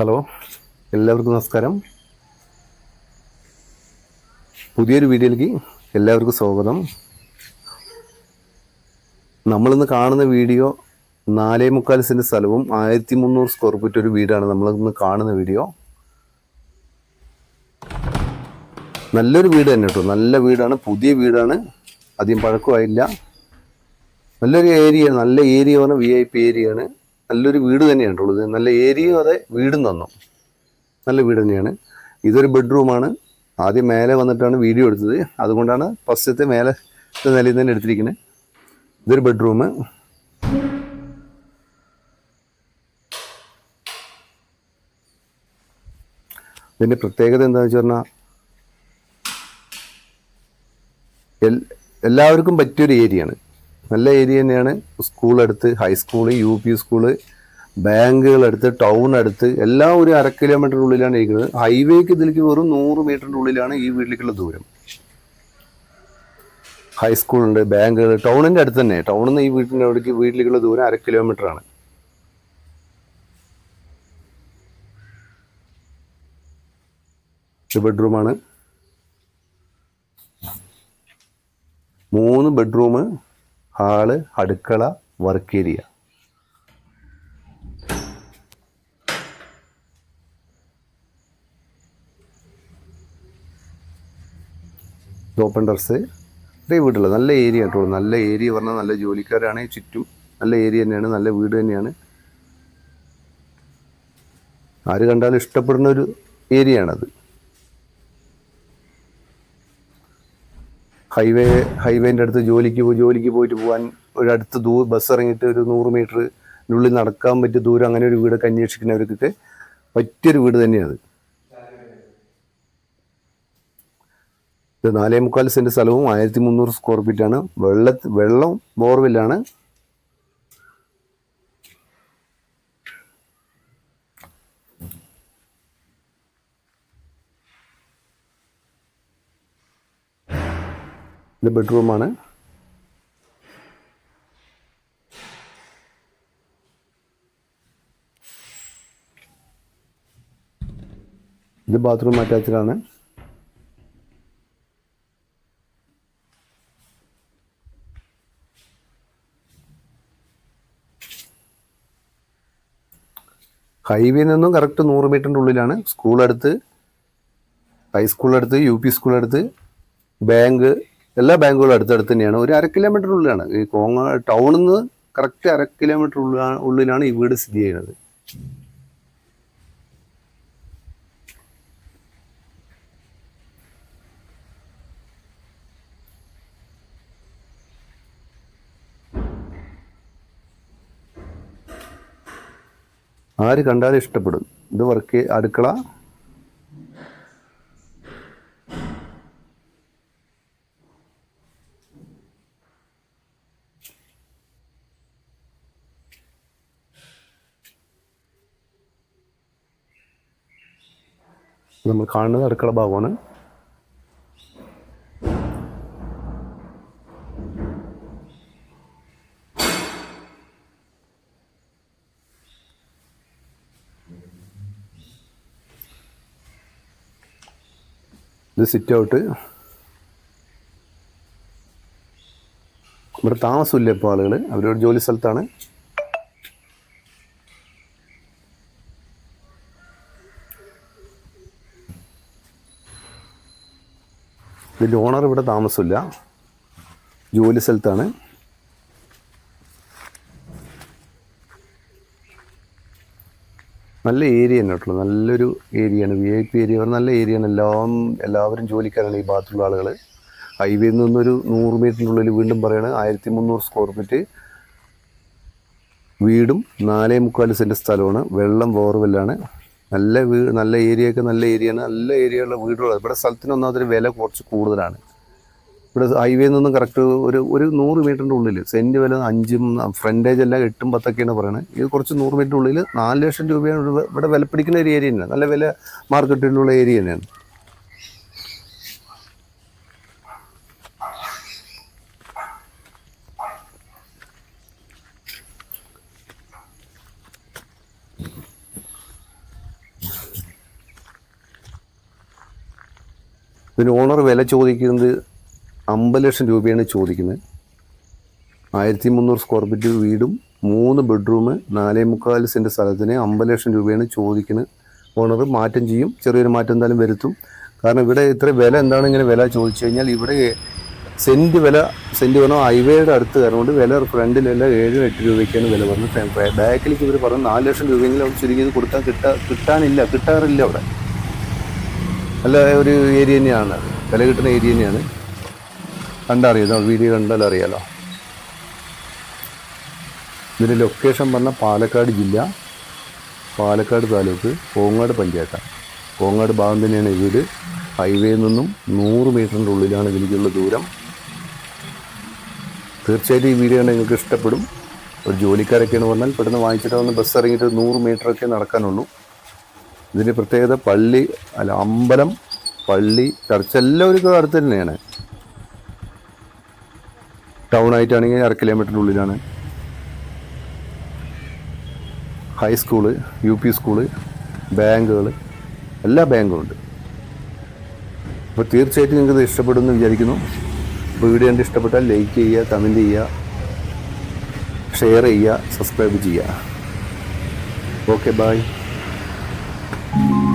Hello എല്ലാവർക്കും നമസ്കാരം. പുതിയൊരു വീഡിയോയിലേക്ക് എല്ലാവർക്കും സ്വാഗതം. നമ്മളിന്ന് കാണുന്ന വീഡിയോ നാലേ മുക്കാൽ സെന്റ് സ്ഥലവും ആയിരത്തി മുന്നൂറ് സ്ക്വയർ ഫീറ്റ് ഒരു വീടാണ് നമ്മളിന്ന് കാണുന്ന വീഡിയോ. നല്ലൊരു വീട് തന്നെ കേട്ടോ. നല്ല വീടാണ് പുതിയ വീടാണ്. അധികം പഴക്കമായില്ല. നല്ലൊരു ഏരിയ നല്ല ഏരിയ പറഞ്ഞാൽ വി ഐ പി ഏരിയയാണ് നല്ലൊരു വീട് തന്നെയാണ് ഉള്ളത്. നല്ല ഏരിയയും അതെ വീടും തന്നു. നല്ല വീട് തന്നെയാണ്. ഇതൊരു ബെഡ്റൂമാണ് ആദ്യം മേലെ വന്നിട്ടാണ് വീഡിയോ എടുത്തത്. അതുകൊണ്ടാണ് ഫസ്റ്റത്തെ മേലെ നിലയിൽ തന്നെ എടുത്തിരിക്കുന്നത്. ഇതൊരു ബെഡ്റൂം ഇതിന്റെ പ്രത്യേകത എന്താണെന്ന് വെച്ച് പറഞ്ഞാൽ എല്ലാവർക്കും പറ്റിയൊരു ഏരിയയാണ്. നല്ല ഏരിയ തന്നെയാണ്. സ്കൂൾ അടുത്ത് ഹൈസ്കൂൾ യു പി സ്കൂൾ ബാങ്കുകൾ അടുത്ത് ടൗൺ അടുത്ത് എല്ലാം ഒരു അര കിലോമീറ്റർ ഉള്ളിലാണ് ഇരിക്കുന്നത്. ഹൈവേക്ക് ഇതിലേക്ക് വെറും നൂറ് മീറ്ററിന്റെ ഉള്ളിലാണ് ഈ വീട്ടിലേക്കുള്ള ദൂരം. ഹൈസ്കൂളുണ്ട് ബാങ്കുകൾ ടൗണിന്റെ അടുത്ത് തന്നെ. ടൗണിൽ നിന്ന് ഈ വീട്ടിന്റെ അവിടേക്ക് വീട്ടിലേക്കുള്ള ദൂരം അര ഇത് ബെഡ്റൂമാണ് മൂന്ന് ബെഡ്റൂം ഹാൾ അടുക്കള വർക്ക് ഏരിയ ഓപ്പൺ ടെറസ് ഇതേ വീട്ടിലുള്ള നല്ല ഏരിയ കേട്ടോ നല്ല ഏരിയ പറഞ്ഞാൽ നല്ല ജോലിക്കാരാണ് ചുറ്റും. നല്ല ഏരിയ തന്നെയാണ് നല്ല വീട് തന്നെയാണ്. ആര് കണ്ടാലും ഇഷ്ടപ്പെടുന്ന ഒരു ഏരിയയാണത് ഹൈവേ ഹൈവേന്റെ അടുത്ത് ജോലിക്ക് ജോലിക്ക് പോയിട്ട് പോകാൻ ഒരു അടുത്ത് ദൂ ബസ് ഇറങ്ങിയിട്ട് ഒരു നൂറ് മീറ്ററിനുള്ളിൽ നടക്കാൻ പറ്റിയ ദൂരം അങ്ങനെ ഒരു വീടൊക്കെ അന്വേഷിക്കുന്നവർക്കൊക്കെ പറ്റിയൊരു വീട് തന്നെയാണ് ഇത് നാലേ മുക്കാൽ സെന്റ് സ്ഥലവും ആയിരത്തി മുന്നൂറ് സ്ക്വയർ ഫീറ്റാണ്. വെള്ള വെള്ളം ബോർവെല്ലാണ്. ഇത് ബെഡ്റൂമാണ് ഇത് ബാത്റൂം അറ്റാച്ച്ഡ് ആണ്. ഹൈവേയിൽ നിന്നും കറക്റ്റ് നൂറ് മീറ്ററിന്റെ ഉള്ളിലാണ്. സ്കൂളടുത്ത് ഹൈസ്കൂളടുത്ത് യു പി സ്കൂളടുത്ത് ബാങ്ക് എല്ലാ ബാങ്കുകളും അടുത്തടുത്ത് തന്നെയാണ്. ഒരു അര കിലോമീറ്റർ ഉള്ളിലാണ്. ഈ കോങ്ങ ടൗണിൽ നിന്ന് കറക്റ്റ് അര കിലോമീറ്റർ ഉള്ളിലാണ് ഉള്ളിലാണ് ഈ വീട് സ്ഥിതി ചെയ്യുന്നത്. ആര് കണ്ടാലും ഇഷ്ടപ്പെടും. ഇത് വർക്ക് അടുക്കള നമ്മൾ കാണുന്നത് അടുക്കള ഭാഗമാണ്. ഇത് സിറ്റ് ഔട്ട് ഇവിടെ താമസമില്ല ഇപ്പോൾ ആളുകൾ അവരൊരു ജോലി സ്ഥലത്താണ്. ഇതിന്റെ ഓണർ ഇവിടെ താമസമില്ല. ജോലി സ്ഥലത്താണ്. നല്ല ഏരിയ തന്നെ കേട്ടോ. നല്ലൊരു ഏരിയയാണ്. V I P area. നല്ല ഏരിയയാണ് എല്ലാം എല്ലാവരും ജോലിക്കാരാണ് ഈ ഭാഗത്തുള്ള ആളുകൾ. ഹൈവേയിൽ നിന്നൊരു നൂറ് മീറ്ററിനുള്ളിൽ വീണ്ടും പറയാണ് ആയിരത്തി മുന്നൂറ് സ്ക്വയർ ഫീറ്റ് വീടും നാലേ മുക്കാൽ സെന്റ് സ്ഥലമാണ് വെള്ളം ബോർവെല്ലാണ് നല്ല വീട് നല്ല ഏരിയയൊക്കെ നല്ല ഏരിയയാണ്. നല്ല ഏരിയയുള്ള വീടുകൾ ഇവിടെ സ്ഥലത്തിനൊന്നും ഒന്നാമതൊരു വില കുറച്ച് കൂടുതലാണ്. ഇവിടെ ഹൈവേയിൽ നിന്നും കറക്റ്റ് ഒരു ഒരു നൂറ് മീറ്ററിന്റെ ഉള്ളിൽ സെന്റ് വില അഞ്ചും ഫ്രണ്ടേജ് എല്ലാം എട്ടും പത്തൊക്കെയാണ് പറയുന്നത് ഇത് കുറച്ച് നൂറ് മീറ്ററിന്റെ ഉള്ളിൽ നാല് ലക്ഷം രൂപയാണ് ഇവിടെ വില പിടിക്കുന്ന ഒരു ഏരിയ തന്നെയാണ്. നല്ല വില മാർക്കറ്റിലുള്ള ഏരിയ തന്നെയാണ്. പിന്നെ ഓണർ വില ചോദിക്കുന്നത് അമ്പത് ലക്ഷം രൂപയാണ് ചോദിക്കുന്നത്. ആയിരത്തി മുന്നൂറ് സ്ക്വയർ ഫീറ്റ് വീടും മൂന്ന് ബെഡ്റൂം നാലേ മുക്കാൽ സെന്റ് സ്ഥലത്തിന് അമ്പത് ലക്ഷം രൂപയാണ് ചോദിക്കുന്നത്. ഓണർ മാറ്റം ചെയ്യും. ചെറിയൊരു മാറ്റം എന്തായാലും വരുത്തും. കാരണം ഇവിടെ ഇത്ര വില എന്താണ് ഇങ്ങനെ വില ചോദിച്ചു കഴിഞ്ഞാൽ ഇവിടെ സെന്റ് വില സെന്റ് പറഞ്ഞാൽ ഹൈവേയുടെ അടുത്ത് കാരണം വില ഫ്രണ്ടിലെല്ലാം ഏഴ് എട്ട് രൂപയ്ക്കാണ് വില പറഞ്ഞത്. ബാക്കിലേക്ക് ഇവർ പറഞ്ഞു നാല് ലക്ഷം രൂപയെങ്കിലും അവിടെ ചുരുങ്ങിയത് കൊടുക്കാൻ കിട്ടാ കിട്ടാനില്ല കിട്ടാറില്ല അവിടെ. നല്ല ഒരു ഏരിയ തന്നെയാണ്. വില കിട്ടുന്ന ഏരിയ തന്നെയാണ്. കണ്ടറിയാം? വീഡിയോ കണ്ടാലും അറിയാലോ. ഇതിന്റെ ലൊക്കേഷൻ പറഞ്ഞാൽ പാലക്കാട് ജില്ല പാലക്കാട് താലൂക്ക് കോങ്ങാട് പഞ്ചായത്താണ് കോങ്ങാട് ഭാഗം തന്നെയാണ് ഈ വീട്. ഹൈവേയിൽ നിന്നും നൂറ് മീറ്ററിന്റെ ഉള്ളിലാണ് ഇതിലേക്കുള്ള ദൂരം. തീർച്ചയായിട്ടും ഈ വീഡിയോ നിങ്ങൾക്ക് ഇഷ്ടപ്പെടും. ഒരു ജോലിക്കാരൊക്കെയാണ് പറഞ്ഞാൽ പെട്ടെന്ന് വാങ്ങിച്ചിട്ട് വന്ന് ബസ് ഇറങ്ങിയിട്ട് നൂറ് മീറ്ററൊക്കെ നടക്കാനുള്ളൂ. ഇതിന്റെ പ്രത്യേകത പള്ളി അല്ല അമ്പലം പള്ളി ചർച്ച് എല്ലാം ഒരു അടുത്ത് തന്നെയാണ്. ടൗൺ ആയിട്ടാണെങ്കിൽ അര കിലോമീറ്ററിന്റെ ഉള്ളിലാണ്. ഹൈസ്കൂൾ യു പി സ്കൂൾ ബാങ്കുകൾ എല്ലാ ബാങ്കും ഉണ്ട് അപ്പോൾ തീർച്ചയായിട്ടും നിങ്ങൾക്ക് ഇത് ഇഷ്ടപ്പെടുമെന്ന് വിചാരിക്കുന്നു. വീഡിയോ കണ്ട് ഇഷ്ടപ്പെട്ടാൽ ലൈക്ക് ചെയ്യുക കമന്റ് ചെയ്യുക ഷെയർ ചെയ്യുക സബ്സ്ക്രൈബ് ചെയ്യുക. Okay Thank you.